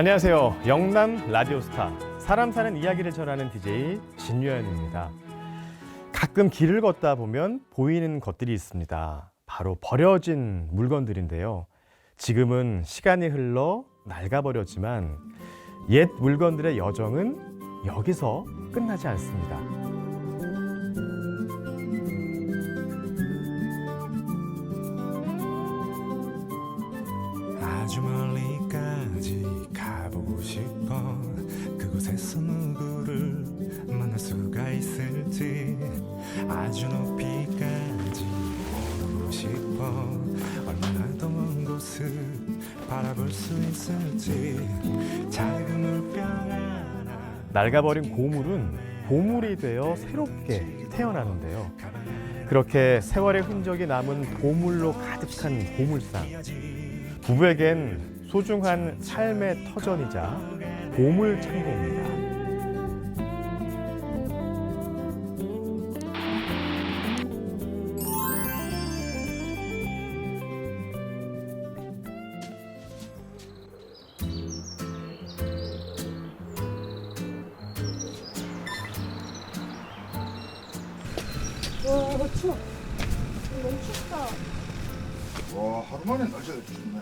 안녕하세요. 영남 라디오스타 사람 사는 이야기를 전하는 DJ 진유현입니다. 가끔 길을 걷다 보면 보이는 것들이 있습니다. 바로 버려진 물건들인데요. 지금은 시간이 흘러 낡아버렸지만 옛 물건들의 여정은 여기서 끝나지 않습니다. 그곳에서 누구를 만날 수가 있을지 아주 높이까지 오르고 싶어 얼마나 더 먼 곳을 바라볼 수 있을지 작은 물병 하나 낡아버린 고물은 보물이 되어 새롭게 태어나는데요. 그렇게 세월의 흔적이 남은 보물로 가득한 보물상. 부부에겐 소중한 삶의 터전이자 보물 창고입니다. 와 추워 너무 춥다 와 하루 만에 날씨가 좋네.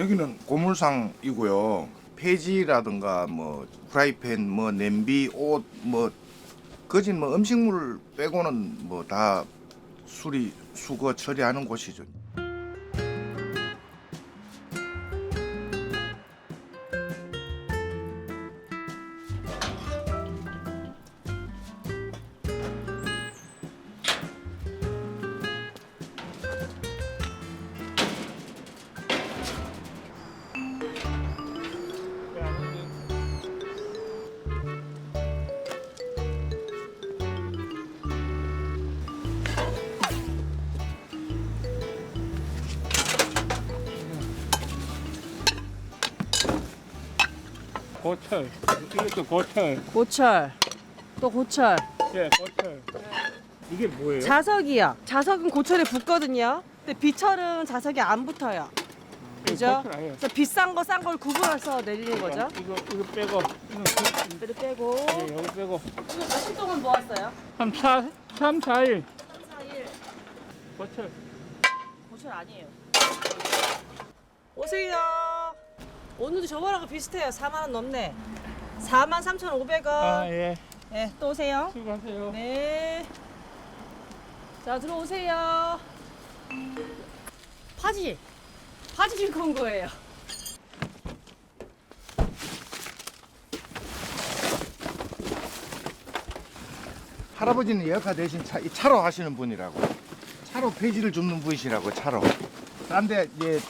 여기는 고물상이고요. 폐지라든가 뭐 프라이팬, 뭐 냄비, 옷, 뭐 거진 뭐 음식물 빼고는 뭐 다 수리 수거 처리하는 곳이죠. 고철. 이것도 고철. 고철. 또 고철. 예 고철. 이게 뭐예요? 자석이요. 자석은 고철에 붙거든요. 근데 비철은 자석이 안 붙어요. 그죠? 고철 아니에요. 그래서 비싼 거 싼 걸 구분해서 내리는 거죠. 이거 이거 빼고. 이거 그- 빼고. 예, 여기 빼고. 이거 며칠 동안 모았어요? 3, 4, 3, 4일. 4일. 고철. 고철 아니에요. 오세요 오늘도 저번하고 비슷해요 4만 원 넘네 4만 3,500원 아 예 네, 또 오세요 수고하세요 네. 자, 들어오세요. 파지. 파지 싣고 온 거예요. 할아버지는 여카 대신 차, 이 차로 하시는 분이라고. 차로 폐지를 줍는 분이시라고 차로. 딴데 이제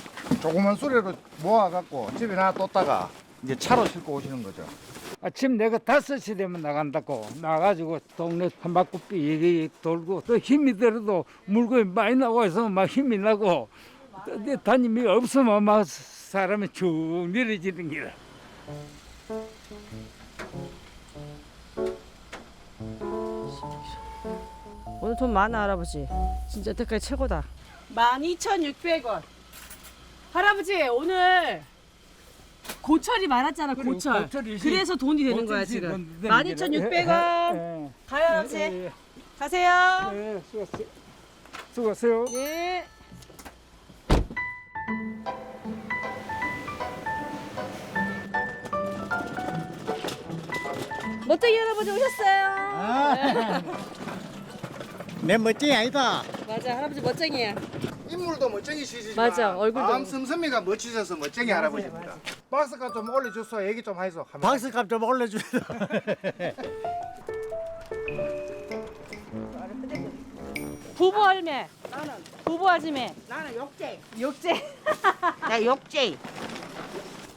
조그만 수레로 모아갖고 집에 놔 뒀다가 이제 차로 싣고 오시는 거죠. 아침 내가 5시 되면 나간다고 나가지고 동네 한 바퀴 삐 돌고 또 힘이 들어도 물건이 많이 나와 있으막 힘이 나고 또내 다님이 없으면 막 사람이 쭉 내려지는 기라 오늘 돈 많아, 할아버지. 진짜 여태까지 최고다. 12,600원. 할아버지, 오늘 고철이 많았잖아, 그래, 고철. 고철이지. 그래서 돈이 되는 거야, 고철이지, 지금. 돈 되는 기라. 12,600원. 예, 가요, 할아버지. 예, 예. 가세요. 네, 수고하세요. 수고하세요. 예. 멋쟁이 할아버지 오셨어요. 내 멋쟁이 아니다. 맞아, 할아버지 멋쟁이야. 인물도 멋쟁이시지만 맞아, 얼굴도. 마음 씀씀이가 멋지셔서 멋쟁이 할아버지입니다. 박스가 좀 올려줬어 얘기 좀 하이소. 박스값 좀 올려주세요. 부부 할매. 부부 아지매. 나는 욕제. 욕제. 나 욕제.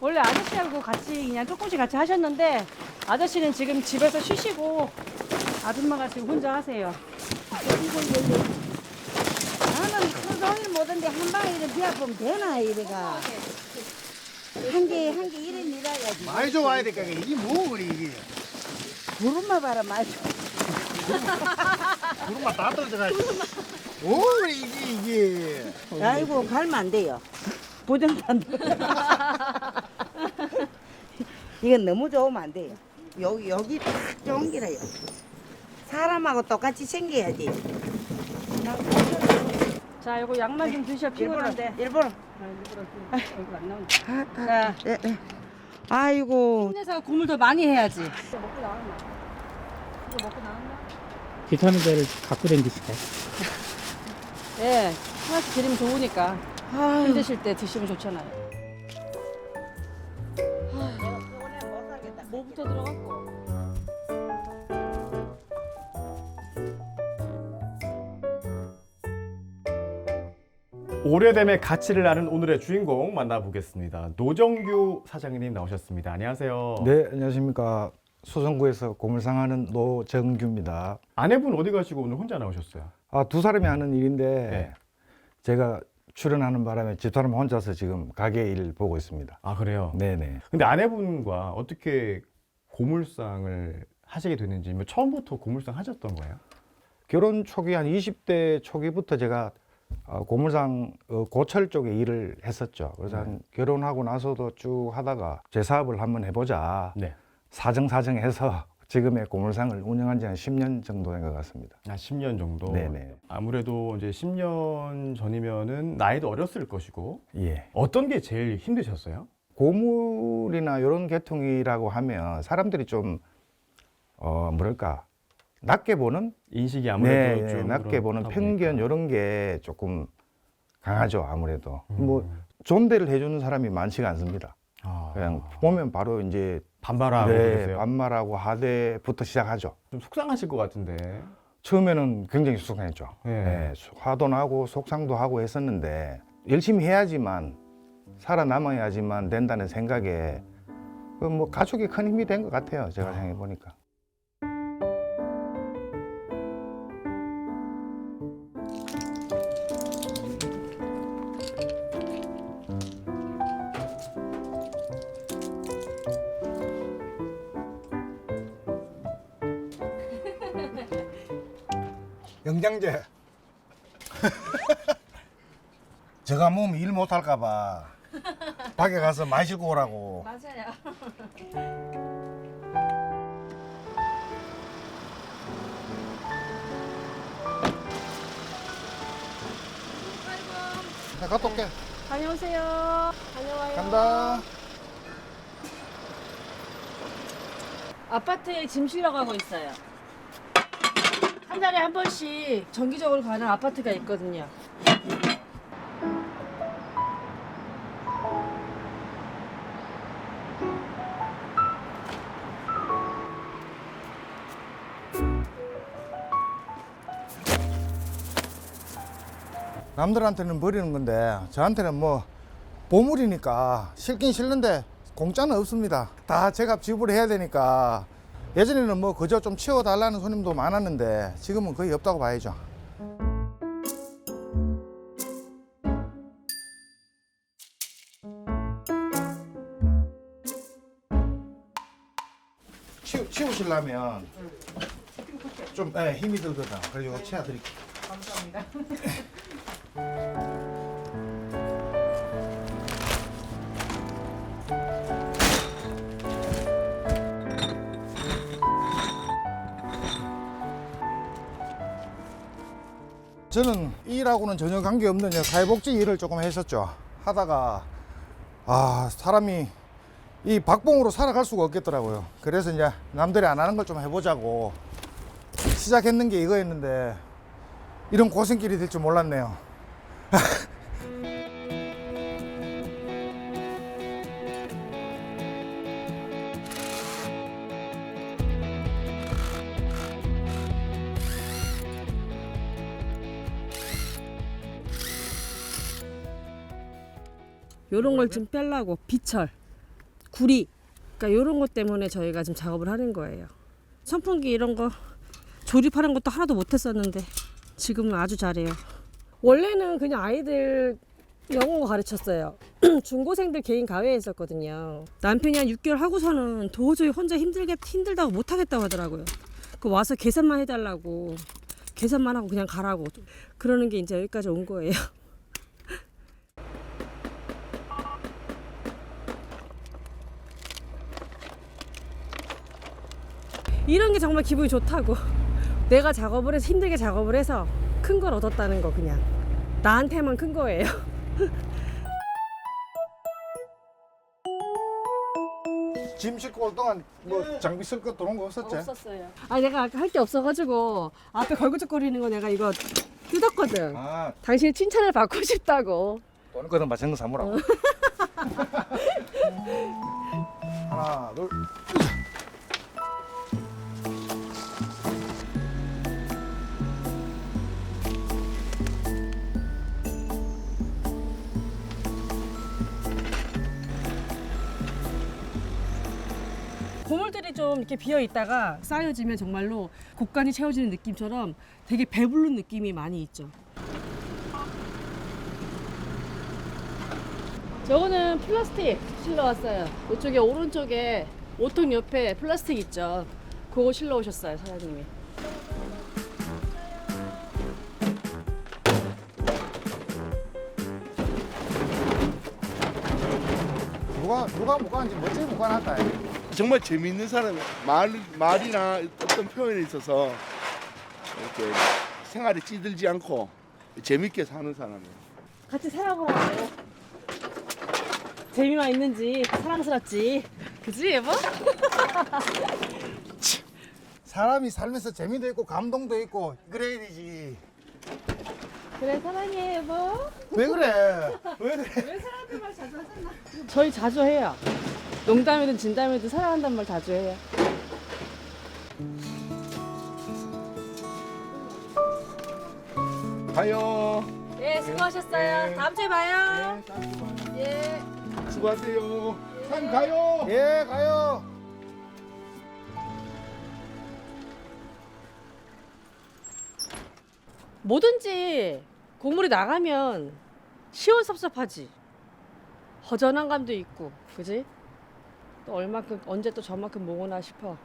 원래 아저씨하고 같이 그냥 조금씩 같이 하셨는데 아저씨는 지금 집에서 쉬시고 아줌마가 지금 혼자 하세요. 소송이 못한데 한 방에 이렇게 비아보면 되나 이래가. 한 개 한 개 이래 밀어야지. 많이 좋아야 되니까 이게 뭐 그리 이게 구름만 봐라 말. 구름만 다 떨어져가 뭐 그리 이게 이게 아이고 갈면 안 돼요. 부정산. 이건 너무 좋으면 안 돼요. 여기 여기 딱 좋은 길이에요. 사람하고 똑같이 생겨야지. 자, 이거 양말 좀 드셔 피곤한데. 일부러. 아, 얼굴 안 나온다. 아, 자, 예, 예. 아이고 힘내서 고물 더 많이 해야지. 이거 먹고 나왔나? 이거 먹고 나왔나? 비타민 D를 갖고 댕기실까요? 예, 하나씩 드리면 좋으니까 아유. 힘드실 때 드시면 좋잖아요. 오래됨의 가치를 아는 오늘의 주인공 만나보겠습니다. 노정규 사장님 나오셨습니다. 안녕하세요. 네, 안녕하십니까. 소성구에서 고물상하는 노정규입니다. 아내분 어디 가시고 오늘 혼자 나오셨어요? 아, 두 사람이 하는 일인데 네. 제가 출연하는 바람에 집사람 혼자서 지금 가게 일 보고 있습니다. 아 그래요. 네네. 근데 아내분과 어떻게 고물상을 하시게 됐는지 뭐 처음부터 고물상 하셨던 거예요? 결혼 초기 한 20대 초기부터 제가 어, 고물상 어, 고철 쪽에 일을 했었죠. 그래서 한 결혼하고 나서도 쭉 하다가 제 사업을 한번 해보자. 네. 사정사정해서 지금의 고물상을 운영한 지 한 10년 정도 된 것 같습니다. 한 10년 정도. 네네. 아무래도 이제 10년 전이면은 나이도 어렸을 것이고 예. 어떤 게 제일 힘드셨어요? 고물이나 이런 계통이라고 하면 사람들이 좀 어, 뭐랄까 낮게 보는 인식이 아무래도 네, 좀 낮게 보는 편견 보니까. 이런 게 조금 강하죠 아무래도 음. 뭐 존대를 해주는 사람이 많지가 않습니다 아, 그냥 보면 바로 이제 반발하고 네, 그러세요? 반말하고 하대부터 시작하죠 좀 속상하실 것 같은데. 처음에는 굉장히 속상했죠 네. 네, 화도 나고 속상도 하고 했었는데 열심히 해야지만 살아남아야지만 된다는 생각에 그뭐 가족이 큰 힘이 된 것 같아요 제가 생각해 보니까 영장제 제가 몸 일 못할까봐 밖에 가서 마시고 오라고 맞아요. 나 갔다 올게 다녀오세요. 다녀와요. 간다 아파트에 짐 쉬러 가고 있어요. 한 달에 한 번씩 정기적으로 가는 아파트가 있거든요. 남들한테는 버리는 건데 저한테는 뭐 보물이니까 실긴 실는데 공짜는 없습니다. 다 제가 지불해야 되니까 예전에는 뭐 그저 좀 치워달라는 손님도 많았는데 지금은 거의 없다고 봐야죠. 치우, 치우시려면 좀 예, 힘이 들거든. 그래서 이거 치워드릴게요. 저는 일하고는 전혀 관계없는 사회복지 일을 조금 했었죠. 하다가 아 사람이 이 박봉으로 살아갈 수가 없겠더라고요. 그래서 이제 남들이 안 하는 걸 좀 해보자고 시작했는 게 이거였는데 이런 고생길이 될 줄 몰랐네요. 요런 걸 좀 빼려고 비철, 구리, 그러니까 요런 것 때문에 저희가 지금 작업을 하는 거예요. 선풍기 이런 거 조립하는 것도 하나도 못했었는데 지금은 아주 잘해요. 원래는 그냥 아이들 영어 가르쳤어요. 중고생들 개인 과외 했었거든요. 남편이 한 6개월 하고서는 도저히 혼자 힘들게 힘들다고 못 하겠다고 하더라고요. 그 와서 계산만 해달라고 계산만 하고 그냥 가라고 그러는 게 이제 여기까지 온 거예요. 이런 게 정말 기분이 좋다고. 내가 작업을 해서 힘들게 작업을 해서 큰 걸 얻었다는 거 그냥 나한테만 큰 거예요. 짐 싣고 올 동안 뭐 장비 쓸거 도는 거 없었지? 없었어요. 아 내가 아까 할 게 없어가지고 앞에 걸그적거리는 거 내가 이거 뜯었거든. 아 당신의 칭찬을 받고 싶다고. 도는 거는 맛있는 거 사무라고 하나 둘 고물들이 좀 이렇게 비어 있다가 쌓여지면 정말로 곡간이 채워지는 느낌처럼 되게 배부른 느낌이 많이 있죠. 저거는 플라스틱 실러 왔어요. 이쪽에 오른쪽에 오통 옆에 플라스틱 있죠. 그거 실러 오셨어요, 사장님이. 누가 누가 못 가는지 멋지게 못 가놨다 정말 재미있는 사람 말 말이나 어떤 표현에 있어서 이렇게 생활에 찌들지 않고 재밌게 사는 사람이에요. 같이 살아보라고. 재미만 있는지 사랑스럽지. 그지, 여보? 사람이 살면서 재미도 있고 감동도 있고 그래야 되지 그래, 사랑해, 여보. 왜 그래 왜 그래 저희 자주 해요. 농담이든 진담이든 사랑한다는 말 자주 해요. 가요. 예, 수고하셨어요. 다음 주에 봐요. 예. 수고하세요. 산 가요. 예 가요 뭐든지 곡물이 나가면 시원섭섭하지. 허전한 감도 있고, 그지? 또 얼마큼 언제 또 저만큼 모으나 싶어.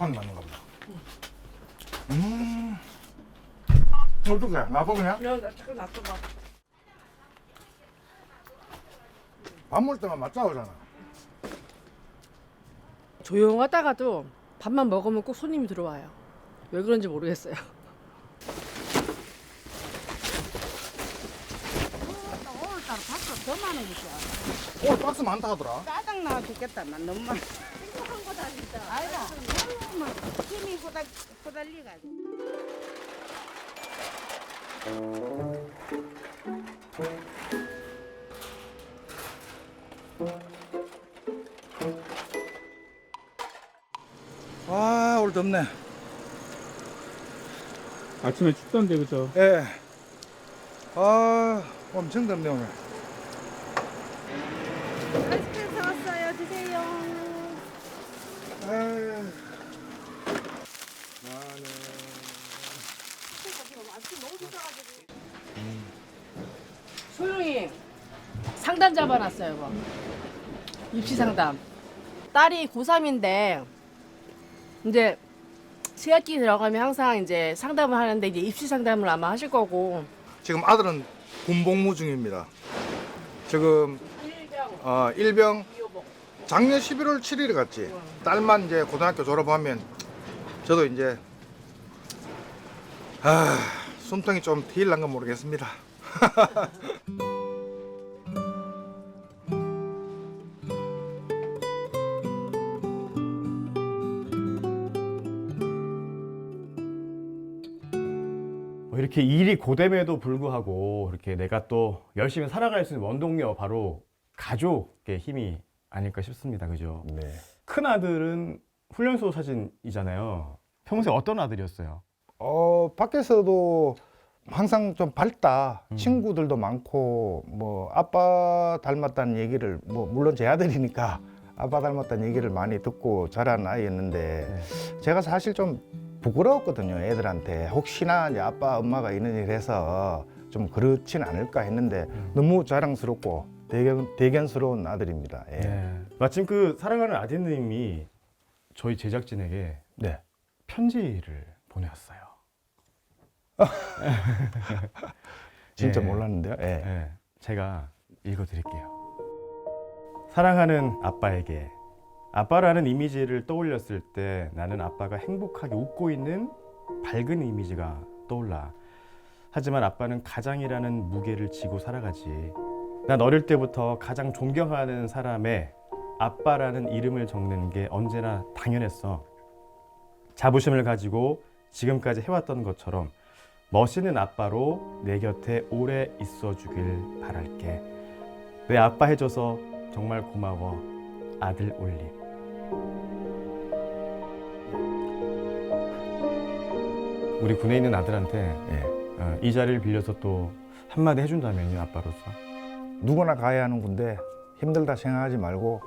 손이 맞는가 보다. 음. 어떡해? 나도 그냥? 그냥 나 잠깐 놔둬봐. 밥 먹을 때만 맞자오잖아. 조용하다가도 밥만 먹으면 꼭 손님이 들어와요. 왜 그런지 모르겠어요. 오늘 따라 박스 더 많으니까 오늘 박스 많다 하더라. 짜증 나 죽겠다 난 너무 많아. 행복한 거다 진짜. 막 힘이 후달 후달리가지고 아 오늘 덥네 아침에 춥던데 그죠? 예. 아 엄청 덥네 오늘 아이스크림 사왔어요. 드세요. 아유. 소영이 상담 잡아놨어요. 뭐. 입시 상담. 딸이 고3인데 이제 새학기 들어가면 항상 이제 상담을 하는데 이제 입시 상담을 아마 하실 거고 지금 아들은 군복무 중입니다. 지금 어, 일병 작년 11월 7일에 갔지. 딸만 이제 고등학교 졸업하면 저도 이제 아 숨통이 좀 테일 난 건 모르겠습니다. 뭐 이렇게 일이 고됨에도 불구하고 이렇게 내가 또 열심히 살아갈 수 있는 원동력 바로 가족의 힘이 아닐까 싶습니다. 그죠? 네. 큰 아들은 훈련소 사진이잖아요. 평소에 어떤 아들이었어요? 어 밖에서도 항상 좀 밝다. 음. 친구들도 많고 뭐 아빠 닮았다는 얘기를 뭐 물론 제 아들이니까 아빠 닮았다는 얘기를 많이 듣고 자란 아이였는데 제가 사실 좀 부끄러웠거든요. 애들한테 혹시나 이제 아빠 엄마가 이런 일 해서 좀 그렇진 않을까 했는데 너무 자랑스럽고 대견, 대견스러운 아들입니다. 예. 네. 마침 그 사랑하는 아드님이 저희 제작진에게 네. 편지를 보내왔어요. 진짜 예. 몰랐는데요. 예. 네, 제가 읽어드릴게요. 사랑하는 아빠에게 아빠라는 이미지를 떠올렸을 때 나는 아빠가 행복하게 웃고 있는 밝은 이미지가 떠올라. 하지만 아빠는 가장이라는 무게를 지고 살아가지. 난 어릴 때부터 가장 존경하는 사람의 아빠라는 이름을 적는 게 언제나 당연했어. 자부심을 가지고 지금까지 해왔던 것처럼 멋있는 아빠로 내 곁에 오래 있어 주길 바랄게. 내 아빠 해줘서 정말 고마워. 아들 올림. 우리 군에 있는 아들한테 예. 어, 이 자리를 빌려서 또 한마디 해준다면요, 아빠로서. 누구나 가야 하는 군데 힘들다 생각하지 말고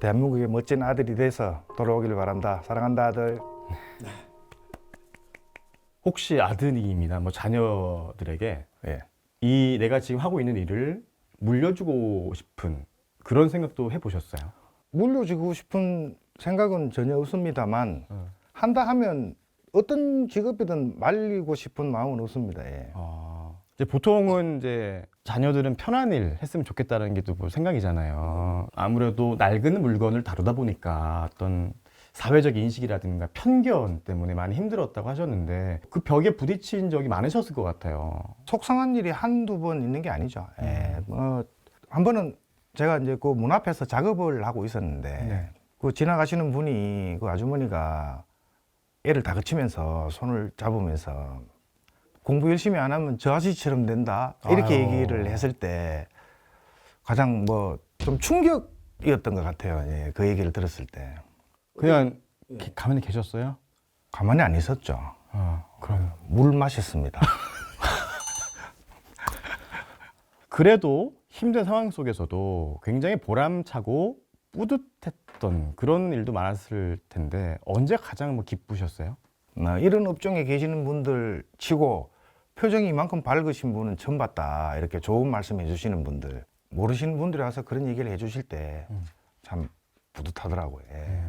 대한민국의 멋진 아들이 돼서 돌아오길 바란다. 사랑한다 아들. 혹시 아드님이나 뭐 자녀들에게 예. 이 내가 지금 하고 있는 일을 물려주고 싶은 그런 생각도 해보셨어요? 물려주고 싶은 생각은 전혀 없습니다만 어. 한다 하면 어떤 직업이든 말리고 싶은 마음은 없습니다. 예. 어, 이제 보통은 이제 자녀들은 편한 일 했으면 좋겠다는 게또뭐 생각이잖아요. 아무래도 낡은 물건을 다루다 보니까 어떤 사회적 인식이라든가 편견 때문에 많이 힘들었다고 하셨는데 그 벽에 부딪힌 적이 많으셨을 것 같아요. 속상한 일이 한두 번 있는 게 아니죠. 예. 뭐, 한 번은 제가 이제 그 문 앞에서 작업을 하고 있었는데 네. 그 지나가시는 분이 그 아주머니가 애를 다그치면서 손을 잡으면서 공부 열심히 안 하면 저 아저씨처럼 된다 이렇게 아유. 얘기를 했을 때 가장 뭐 좀 충격이었던 것 같아요. 예, 그 얘기를 들었을 때 그냥 기- 가만히 계셨어요? 가만히 안 있었죠. 어, 그럼 물 마셨습니다. 그래도 힘든 상황 속에서도 굉장히 보람차고 뿌듯했던 그런 일도 많았을 텐데 언제 가장 뭐 기쁘셨어요? 어, 이런 업종에 계시는 분들 치고 표정이 이만큼 밝으신 분은 처음 봤다 이렇게 좋은 말씀 해주시는 분들 모르시는 분들이 와서 그런 얘기를 해주실 때 참 뿌듯하더라고요. 예.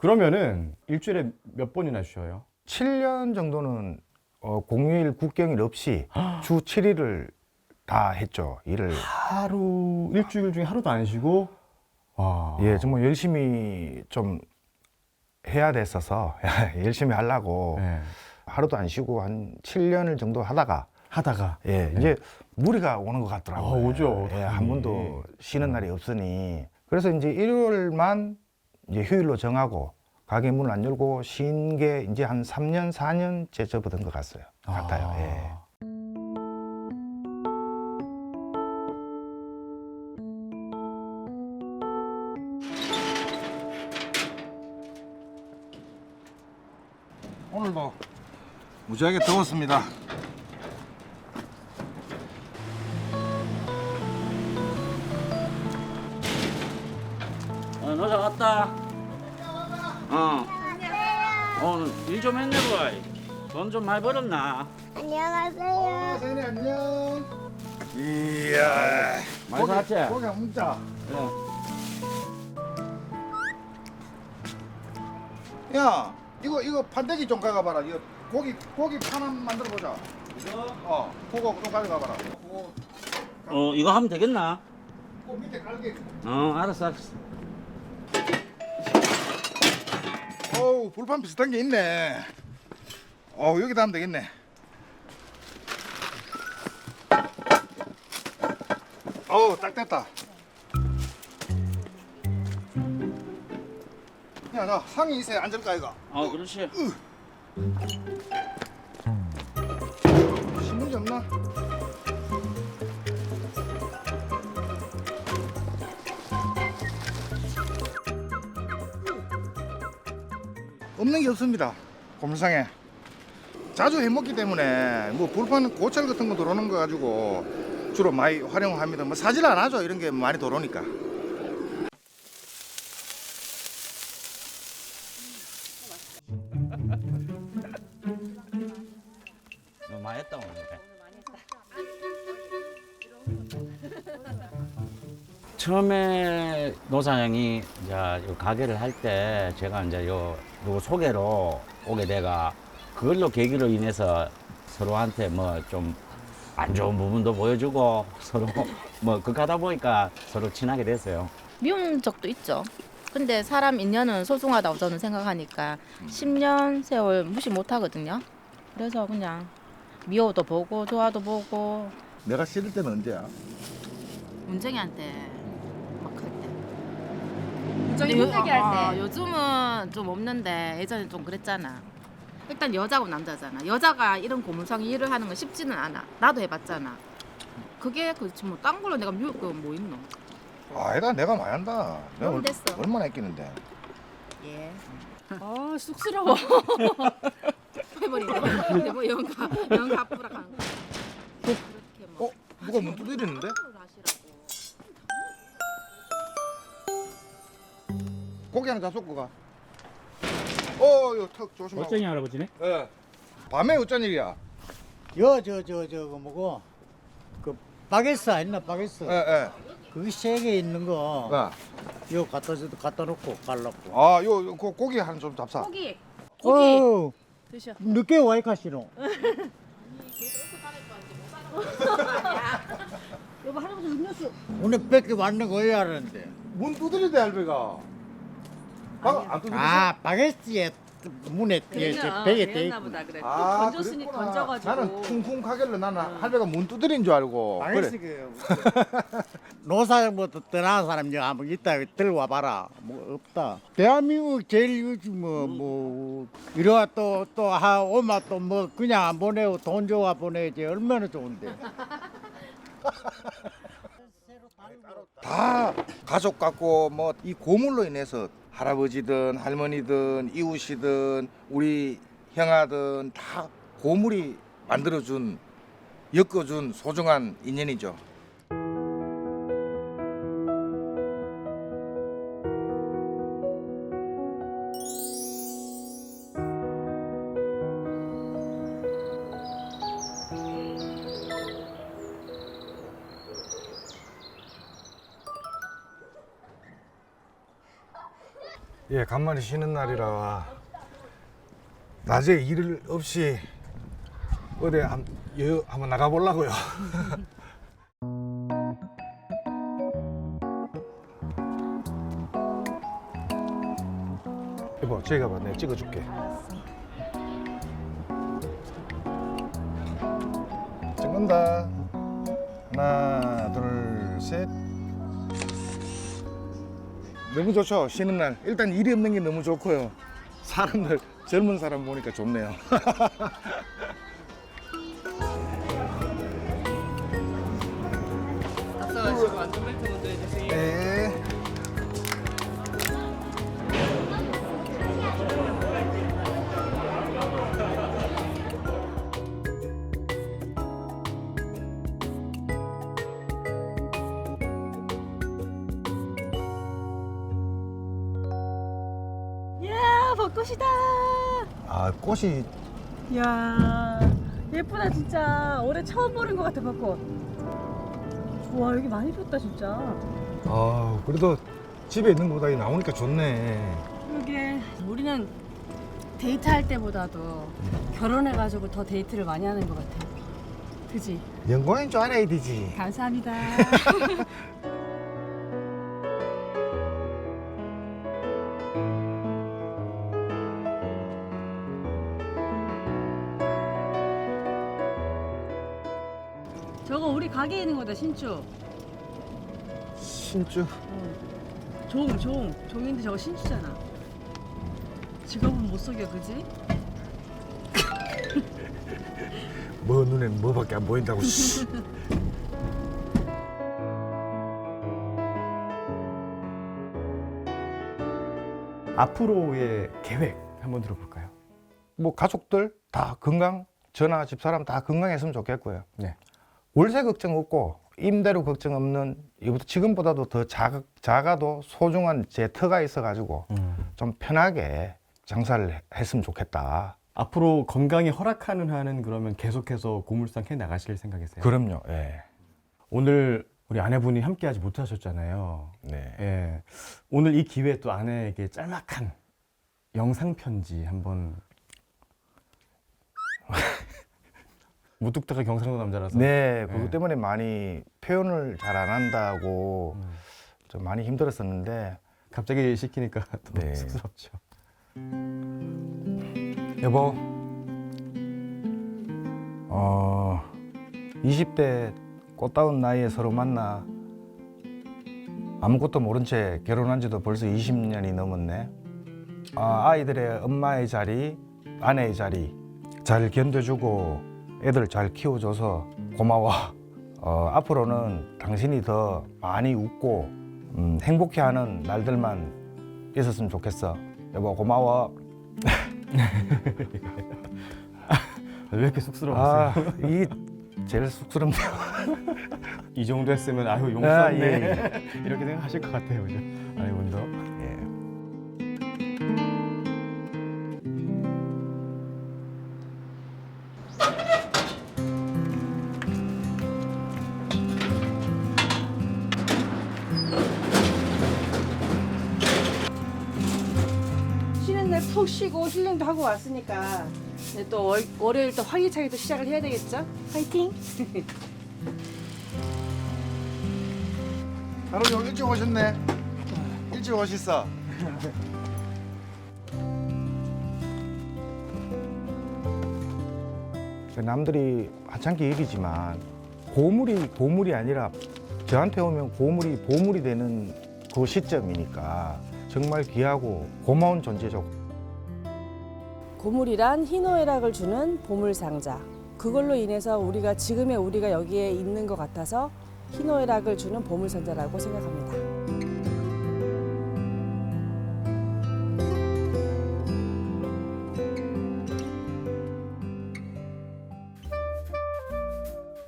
그러면은 일주일에 몇 번이나 쉬어요? 7년 정도는 어, 공휴일 국경일 없이 주 7일을 다 했죠 일을. 하루 일주일 중에 하루도 안 쉬고 와. 예, 정말 열심히 좀 해야 됐어서 열심히 하려고 네. 하루도 안 쉬고 한 7년을 정도 하다가 하다가 예, 이제 무리가 오는 것 같더라고요. 아, 오죠, 예. 한 번도 쉬는 날이 없으니. 그래서 이제 일요일만 이제 휴일로 정하고 가게 문을 안 열고 쉰 게 이제 한 3년, 4년째 접어든 것 같아요. 같아요. 예. 오늘도 무지하게 더웠습니다. 좀 했네, 보이. 돈좀 많이 벌었나? 안녕하세요. 세네 안녕. 이야. 많이 샀지? 고기 한 먹자. 야, 이거 이거 판때기 좀 가가봐라. 이거 고기 고기 판 한 만들어 보자. 이거? 어, 그거 좀 가져가봐라. 그거, 어, 이거 하면 되겠나? 그거 밑에 갈게. 어, 알았어, 알았어. 어우, 불판 비슷한 게 있네. 어, 여기다 하면 되겠네. 어우, 딱 됐다. 야, 나 상이 있어야 앉을까 이거. 어, 그렇지. 없는 게 없습니다. 고물상에 자주 해먹기 때문에 뭐 불판 고철 같은 거 들어오는 거 가지고 주로 많이 활용합니다. 뭐 사질 안 하죠. 이런 게 많이 들어오니까. 처음에 노사장이 이제 요 가게를 할 때 제가 이제 요 누구 소개로 오게 돼가 그걸로 계기로 인해서 서로한테 뭐 좀 안 좋은 부분도 보여주고 서로 뭐 그렇게 하다 보니까 서로 친하게 됐어요. 미운 적도 있죠. 근데 사람 인연은 소중하다고 저는 생각하니까 10년 세월 무시 못 하거든요. 그래서 그냥 미워도 보고 좋아도 보고 내가 싫을 때는 언제야? 문정이한테. 근데 요- 힘들게 어, 할 어, 때. 요즘은 좀 없는데 예전에 좀 그랬잖아. 일단 여자고 남자잖아. 여자가 이런 고물상 일을 하는 건 쉽지는 않아. 나도 해봤잖아. 그게 그렇지 뭐 딴 걸로 내가 미울 거뭐 있노? 아니다. 내가 많이 한다. 내가 그럼 얼- 됐어. 얼마나 했겠는데. 예. 아 쑥스러워. 해버리네. 근데 뭐 영가 영가 앞으로 가는 거. 그렇게 뭐. 어? 누가 문 두드리는데? 고기 하나 다 쏟고 가. 어, 이거 턱 조심하고. 어쟁이 할아버지네? 예. 밤에 어쩐 일이야? 여 저 저 저거 뭐고 그 바게스 아니나 바게스 예, 예. 그게 세개 있는 거 예. 요 갖다 줘 갖다 놓고 갈라고 아, 요, 요 고, 고기 한좀 잡사. 고기. 고기. 어, 드셔. 늦게 와이카시노 여보 할아버지 음료수. 오늘 뺏기 왔는 거야 하는데 문 두드리대 할배가. 아, 안 두드리지? 아 바게스에 문에 뒤에 저 벽에 떼 있고 보다 그래. 아, 던졌으니 그랬구나. 던져가지고. 나는 쿵쿵 가길래 나는 할배가 문 두드린 줄 알고. 그래. 그 노사장부터 떠나는 사람 여기 한번 있다 들어와 봐라 뭐 없다 대한민국 제일 유지 뭐뭐 이러와 또또 오마 또 뭐 그냥 안 보내고 돈 줘가 보내지 얼마나 좋은데 다 가족 같고 뭐 이 고물로 인해서 할아버지든 할머니든 이웃이든 우리 형아든 다 고물이 만들어준 엮어준 소중한 인연이죠. 예, 간만에 쉬는 날이라 낮에 일 없이 어디 한, 여, 한번 나가 보려고요. 여보, 저기 가봐, 내가 찍어줄게. 찍는다. 하나, 둘, 셋. 너무 좋죠 쉬는 날. 일단 일이 없는 게 너무 좋고요. 사람들 젊은 사람 보니까 좋네요. 네. 꽃이 야 예쁘다 진짜. 올해 처음 보는 것 같아 벚꽃. 와 여기 많이 폈다 진짜. 아 그래도 집에 있는 것보다 나오니까 좋네 그러게 우리는 데이트할 때보다도 결혼해가지고 더 데이트를 많이 하는 것 같아. 그지? 영광인 줄 알아야 되지 감사합니다. 저거 우리 가게에 있는 거다 신주. 신주 종, 종. 종인데 저거 신주잖아. 직업은 못 속여, 그지? 뭐 눈엔 뭐밖에 안 보인다고 씨. 앞으로의 계획 한번 들어볼까요? 뭐 가족들 다 건강, 전화 집사람 다 건강했으면 좋겠고요. 네. 월세 걱정 없고 임대료 걱정 없는 이보다 지금보다도 더 작, 작아도 소중한 제 터가 있어가지고 좀 편하게 장사를 해- 했으면 좋겠다. 앞으로 건강이 허락하는 한은 그러면 계속해서 고물상 해 나가실 생각이세요? 그럼요. 예. 오늘 우리 아내분이 함께하지 못하셨잖아요. 네. 예. 오늘 이 기회에 또 아내에게 짤막한 영상 편지 한번 무뚝뚝한 경상도 남자라서 네, 그것 네. 때문에 많이 표현을 잘 안 한다고 음. 좀 많이 힘들었었는데 갑자기 시키니까 또 네. 쑥스럽죠. 여보, 어, 20대 꽃다운 나이에 서로 만나 아무것도 모른 채 결혼한 지도 벌써 20년이 넘었네. 아, 아이들의 엄마의 자리, 아내의 자리 잘 견뎌주고 애들 잘 키워줘서 고마워. 어, 앞으로는 당신이 더 많이 웃고 음, 행복해하는 날들만 있었으면 좋겠어. 여보 고마워. 왜 이렇게 쑥스러워하세요? 아, 이게 제일 쑥스럽네요. 이 정도 했으면 아유 용 아, 썼네 예, 이렇게 생각하실 것 같아요, 그죠? 아내분도. 쉬고 힐링도 하고 왔으니까 이제 또 월, 월요일 또 활기차게 또 시작을 해야 되겠죠? 파이팅! 하루 종 일찍 오셨네. 일찍 오셨어. 그 남들이 하찮게 얘기지만 고물이 보물이 아니라 저한테 오면 고물이 보물이 되는 그 시점이니까 정말 귀하고 고마운 존재죠. 고물이란 희노애락을 주는 보물상자. 그걸로 인해서 우리가 지금의 우리가 여기에 있는 것 같아서 희노애락을 주는 보물상자라고 생각합니다.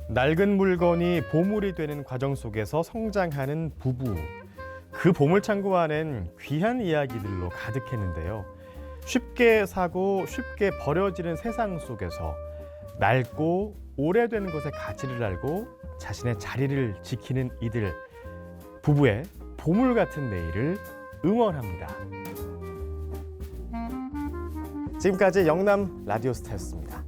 낡은 물건이 보물이 되는 과정 속에서 성장하는 부부. 그 보물창고 안엔 귀한 이야기들로 가득했는데요. 쉽게 사고 쉽게 버려지는 세상 속에서 낡고 오래된 것의 가치를 알고 자신의 자리를 지키는 이들. 부부의 보물 같은 내일을 응원합니다. 지금까지 영남 라디오스타였습니다.